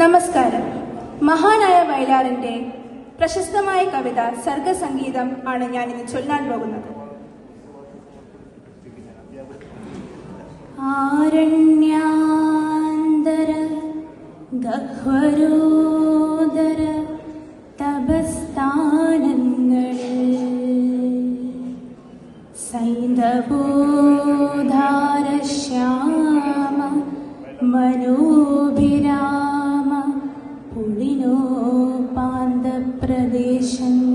നമസ്കാരം. മഹാനായ വയലാറിന്റെ പ്രശസ്തമായ കവിത സർഗസംഗീതം ആണ് ഞാൻ ഇന്ന് ചൊല്ലാൻ പോകുന്നത്. ആരണ്യാന്തര ഗഹ്വരോദര തപസ്ഥാനങ്ങളിൽ സൈന്ദവോധാരശ്യാമ മനോഭിരാമ न्ध्रप्रदेशम्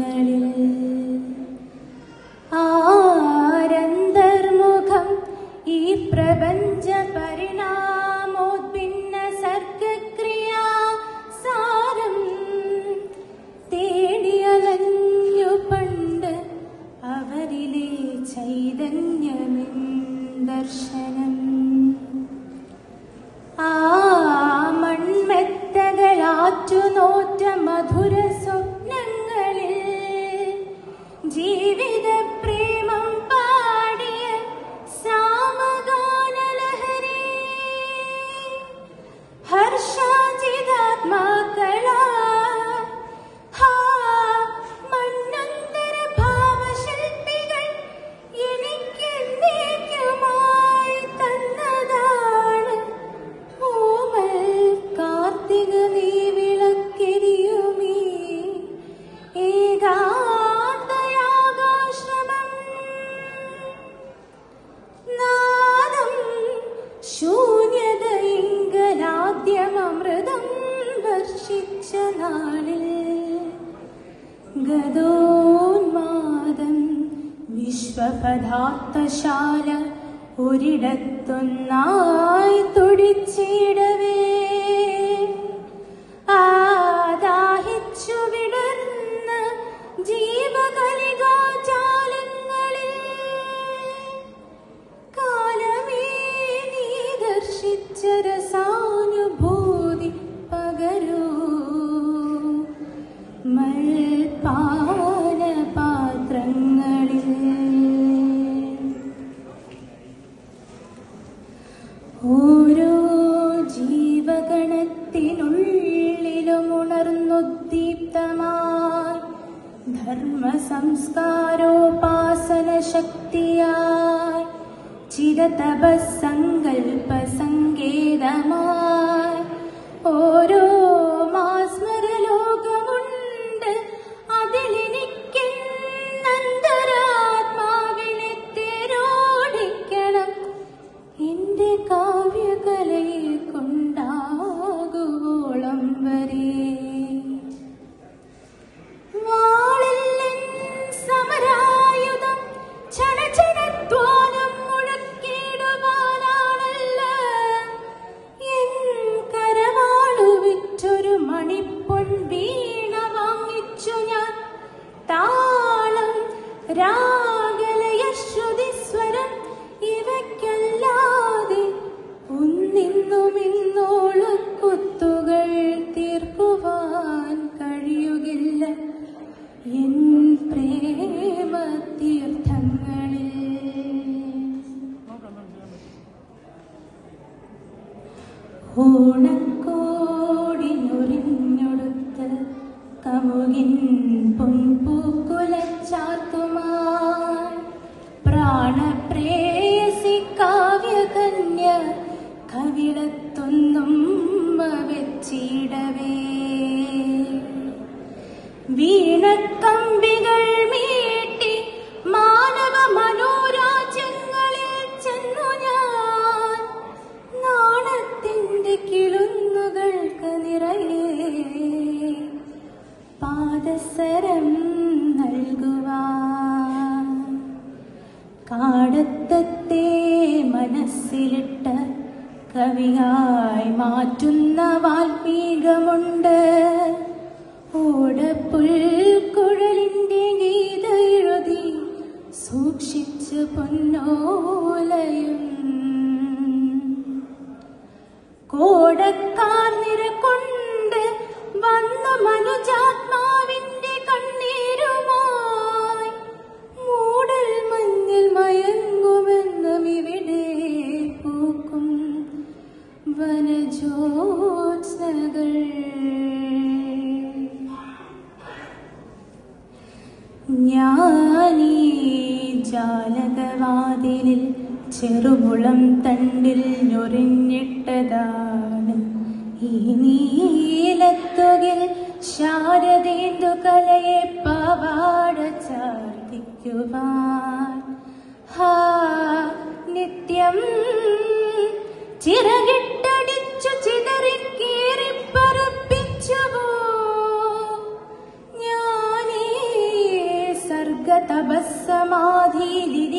अर्जुनो मधुरसु വർഷിച്ച നാളിൽ ഗതോന്മാദം വിശ്വപദാർത്ഥശാല ഒരിടത്തൊന്നായി തുടിച്ചിടവേ. മൽപാന പാത്രങ്ങളിൽ ഓരോ ജീവഗണത്തിനുള്ളിലും ഉണർന്നുദ്ദീപ്തമായി ധർമ്മ സംസ്കാരോപാസന ശക്തിയായി ചിരതപസങ്കൽപ്പ രാഗലയ ശ്രുതിസ്വരം ഇവയ്ക്കല്ലാതെ ഒന്നിന്നും ഇന്നോളു കുത്തുകൾ തീർക്കുവാൻ കഴിയുകില്ല. എൻ ഓണക്കോടിനൊരിഞ്ഞൊടുത്ത് കമുകിൻ പൊൻപൂക്കുലച്ചാത്തുമായി കവിടത്തൊന്നും വെച്ചിടവേ വീണക്കമ്പികൾ മീട്ടി മാനവ മനോരാജ്യങ്ങളിൽ ചെന്നു ഞാൻ. നാണത്തിന്റെ കിളുന്നുകൾക്ക് നിറയെ പാദസരം നൽകുവാൻ. കാടത്തത്തെ മനസ്സിലിട്ട കവിയായി മാറ്റുന്ന വാൽമീകമുണ്ട്. ഓടപ്പുൽക്കുഴലിന്റെ ഗീത എഴുതി സൂക്ഷിച്ച് പൊന്നോലയും. കോടക്കാർ നിരക്കൊണ്ട് ജാലകവാതിലിൽ ചെറുമുളം തണ്ടിൽ ഞൊറിഞ്ഞിട്ടതാണ്. ഈ നീലത്തുകിൽ ശാരദേന്ദു കലയെ പവാട ചാർത്തിക്കുവാൻ. ഹാ നിത്യം ചിറകിട്ടടിച്ചു समाधि दिदि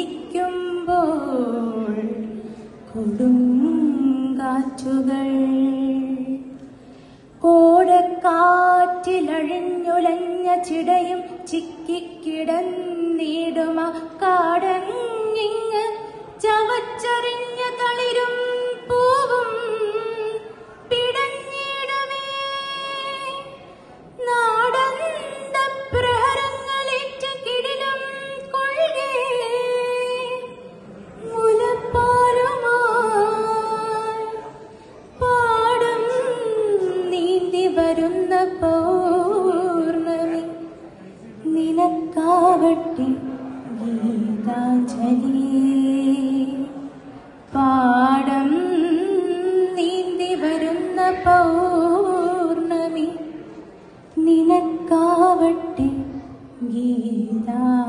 പൗർണമി. നിനക്കാവട്ടെ ഗീതാഞ്ജലി. പാടം നീന്തി വരുന്ന പൗർണമി. നിനക്കാവട്ടെ ഗീതാഞ്ജലി